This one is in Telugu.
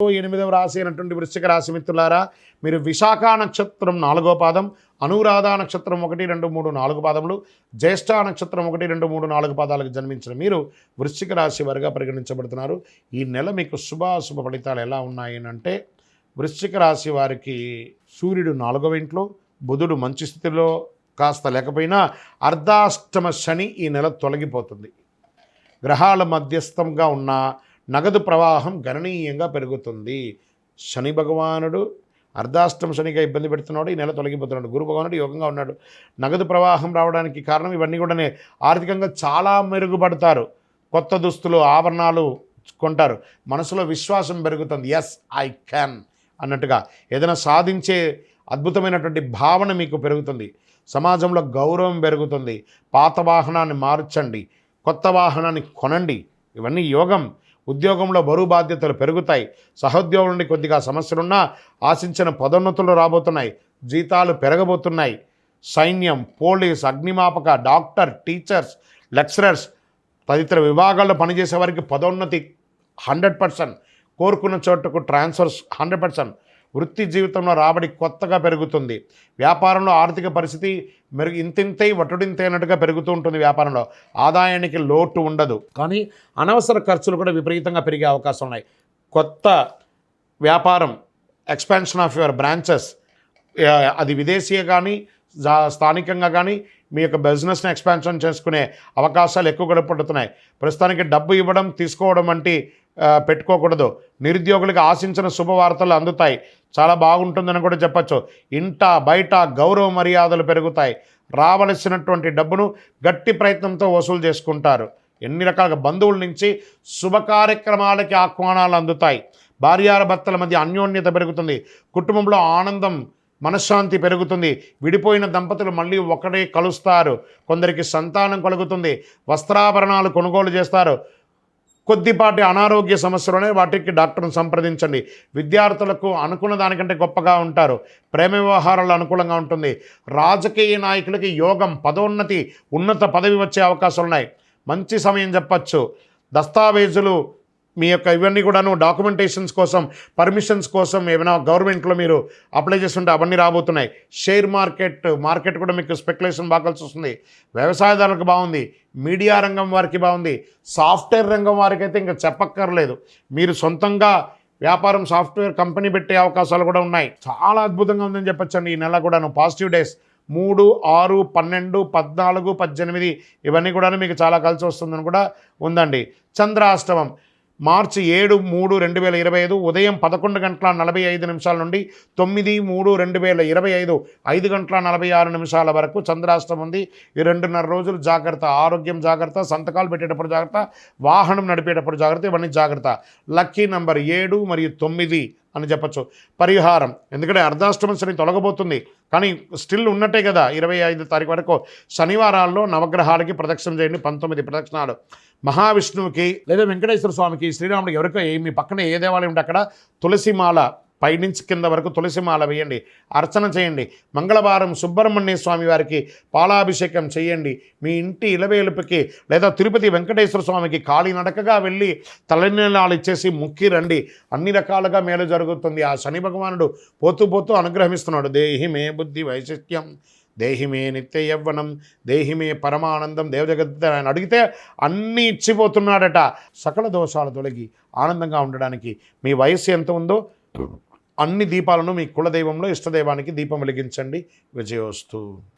ఎనిమిదవ రాశి అయినటువంటి వృశ్చిక రాశి మిత్రులారా మీరు విశాఖ నక్షత్రం నాలుగో పాదం అనురాధ నక్షత్రం ఒకటి రెండు మూడు నాలుగు పాదములు జ్యేష్ఠ నక్షత్రం ఒకటి రెండు మూడు నాలుగు పాదాలకు జన్మించిన మీరు వృశ్చిక రాశి వారిగా పరిగణించబడుతున్నారు. ఈ నెల మీకు శుభాశుభ ఫలితాలు ఎలా ఉన్నాయనంటే వృశ్చిక రాశి వారికి సూర్యుడు నాలుగవ ఇంట్లో బుధుడు మంచి స్థితిలో కాస్త లేకపోయినా అర్ధాష్టమ శని ఈ నెల తొలగిపోతుంది. గ్రహాల మధ్యస్థంగా ఉన్న నగదు ప్రవాహం గణనీయంగా పెరుగుతుంది. శని భగవానుడు అర్ధాష్టం శనిగా ఇబ్బంది పెడుతున్నాడు ఈ నెల తొలగిపోతున్నాడు. గురు భగవానుడు యోగంగా ఉన్నాడు. నగదు ప్రవాహం రావడానికి కారణం ఇవన్నీ కూడానే ఆర్థికంగా చాలా మెరుగుపడతారు. కొత్త దుస్తులు ఆభరణాలు కొంటారు. మనసులో విశ్వాసం పెరుగుతుంది. ఎస్ ఐ క్యాన్ అన్నట్టుగా ఏదైనా సాధించే అద్భుతమైనటువంటి భావన మీకు పెరుగుతుంది. సమాజంలో గౌరవం పెరుగుతుంది. పాత వాహనాన్ని మార్చండి. కొత్త వాహనాన్ని కొనండి. ఇవన్నీ యోగం. ఉద్యోగంలో బరువు బాధ్యతలు పెరుగుతాయి. సహోద్యోగుల నుండి కొద్దిగా సమస్యలున్నా ఆశించిన పదోన్నతులు రాబోతున్నాయి. జీతాలు పెరగబోతున్నాయి. సైన్యం పోలీస్ అగ్నిమాపక డాక్టర్ టీచర్స్ లెక్చరర్స్ తదితర విభాగాల్లో పనిచేసే వారికి పదోన్నతి హండ్రెడ్ పర్సెంట్. కోరుకున్న చోటుకు ట్రాన్స్ఫర్స్ హండ్రెడ్ పర్సెంట్. వృత్తి జీవితంలో రాబడి కొత్తగా పెరుగుతుంది. వ్యాపారంలో ఆర్థిక పరిస్థితి మెరుగు ఇంతింతై వటుడింతై పెరుగుతూ ఉంటుంది వ్యాపారంలో. ఆదాయానికి లోటు ఉండదు. కానీ అనవసర ఖర్చులు కూడా విపరీతంగా పెరిగే అవకాశం ఉన్నాయి. కొత్త వ్యాపారం ఎక్స్పాన్షన్ ఆఫ్ యువర్ బ్రాంచెస్ అది విదేశీయ కానీ జా- స్థానికంగా కానీ మీ యొక్క బిజినెస్ని ఎక్స్పాన్షన్ చేసుకునే అవకాశాలు ఎక్కువ గడపడుతున్నాయి ప్రస్తుతానికి డబ్బు ఇవ్వడం తీసుకోవడం వంటి పెట్టుకోకూడదు. నిరుద్యోగులకు ఆశించిన శుభవార్తలు అందుతాయి. చాలా బాగుంటుందని కూడా చెప్పచ్చు. ఇంట బయట గౌరవ మర్యాదలు పెరుగుతాయి. రావలసినటువంటి డబ్బును గట్టి ప్రయత్నంతో వసూలు చేసుకుంటారు. ఎన్ని రకాల బంధువుల నుంచి శుభ కార్యక్రమాలకి ఆహ్వానాలు అందుతాయి. భార్యాల భర్తల మధ్య అన్యోన్యత పెరుగుతుంది. కుటుంబంలో ఆనందం మనశ్శాంతి పెరుగుతుంది. విడిపోయిన దంపతులు మళ్ళీ ఒకటే కలుస్తారు. కొందరికి సంతానం కలుగుతుంది. వస్త్రాభరణాలు కొనుగోలు చేస్తారు. కొద్దిపాటి అనారోగ్య సమస్యలోనే వాటికి డాక్టర్ను సంప్రదించండి. విద్యార్థులకు అనుకున్న దానికంటే గొప్పగా ఉంటారు. ప్రేమ వ్యవహారాలు అనుకూలంగా ఉంటుంది. రాజకీయ నాయకులకి యోగం పదోన్నతి ఉన్నత పదవి వచ్చే అవకాశాలు ఉన్నాయి మంచి సమయం చెప్పచ్చు. దస్తావేజులు మీ యొక్క ఇవన్నీ కూడాను డాక్యుమెంటేషన్స్ కోసం పర్మిషన్స్ కోసం ఏమైనా గవర్నమెంట్లో మీరు అప్లై చేస్తుంటే అవన్నీ రాబోతున్నాయి. షేర్ మార్కెట్ మార్కెట్ కూడా మీకు స్పెక్యులేషన్ బాగా కలిసి వస్తుంది. వ్యవసాయదారులకు బాగుంది మీడియా రంగం వారికి బాగుంది సాఫ్ట్వేర్ రంగం వారికి అయితే ఇంకా చెప్పక్కర్లేదు. మీరు సొంతంగా వ్యాపారం సాఫ్ట్వేర్ కంపెనీ పెట్టే అవకాశాలు కూడా ఉన్నాయి. చాలా అద్భుతంగా ఉందని చెప్పొచ్చండి ఈ నెల కూడాను. పాజిటివ్ డేస్ మూడు ఆరు పన్నెండు పద్నాలుగు పద్దెనిమిది ఇవన్నీ కూడా మీకు చాలా కలిసి వస్తుందని కూడా ఉందండి. చంద్రాష్టమం. మార్చి ఏడు మూడు రెండు వేల ఇరవై ఐదు ఉదయం పదకొండు గంటల నలభై ఐదు నిమిషాల నుండి తొమ్మిది మూడు రెండు వేల ఇరవై ఐదు ఐదు గంటల నలభై ఆరు నిమిషాల వరకు చంద్రాష్టం ఉంది. ఈ రెండున్నర రోజులు జాగ్రత్త ఆరోగ్యం జాగ్రత్త సంతకాలు పెట్టేటప్పుడు జాగ్రత్త వాహనం నడిపేటప్పుడు జాగ్రత్త ఇవన్నీ జాగ్రత్త. లక్కీ నంబర్ ఏడు మరియు తొమ్మిది అని చెప్పచ్చు. పరిహారం. ఎందుకంటే అర్ధాష్టమ శని తొలగబోతుంది. కానీ స్టిల్ ఉన్నట్టే కదా ఇరవై ఐదు తారీఖు వరకు శనివారాల్లో నవగ్రహాలకి ప్రదక్షిణ చేయండి పంతొమ్మిది ప్రదక్షిణాలు. మహావిష్ణువుకి లేదా వెంకటేశ్వర స్వామికి శ్రీరాముడికి ఎవరికో ఏమి మీ పక్కన ఏ దేవాలయం ఉంటే అక్కడ తులసిమాల పైనుంచి కింద వరకు తులసిమాల వేయండి అర్చన చేయండి మంగళవారం సుబ్రహ్మణ్య స్వామి వారికి పాలాభిషేకం చేయండి. మీ ఇంటి ఇలవేలుపుకి లేదా తిరుపతి వెంకటేశ్వర స్వామికి కాలినడకగా వెళ్ళి తలనీలాలు ఇచ్చేసి ముక్కి రండి. అన్ని రకాలుగా మేలు జరుగుతుంది. ఆ శని భగవానుడు పోతూ పోతూ అనుగ్రహిస్తున్నాడు. దేహి మే బుద్ధి వైశిష్ట్యం దేహిమే నిత్య యవ్వనం దేహిమే పరమానందం దేవజగత్ ఆయన అడిగితే అన్నీ ఇచ్చిపోతున్నాడట. సకల దోషాలు తొలగి ఆనందంగా ఉండడానికి మీ వయస్సు ఎంత ఉందో అన్ని దీపాలను మీ కులదైవంలో ఇష్టదైవానికి దీపం వెలిగించండి. విజయోస్తు.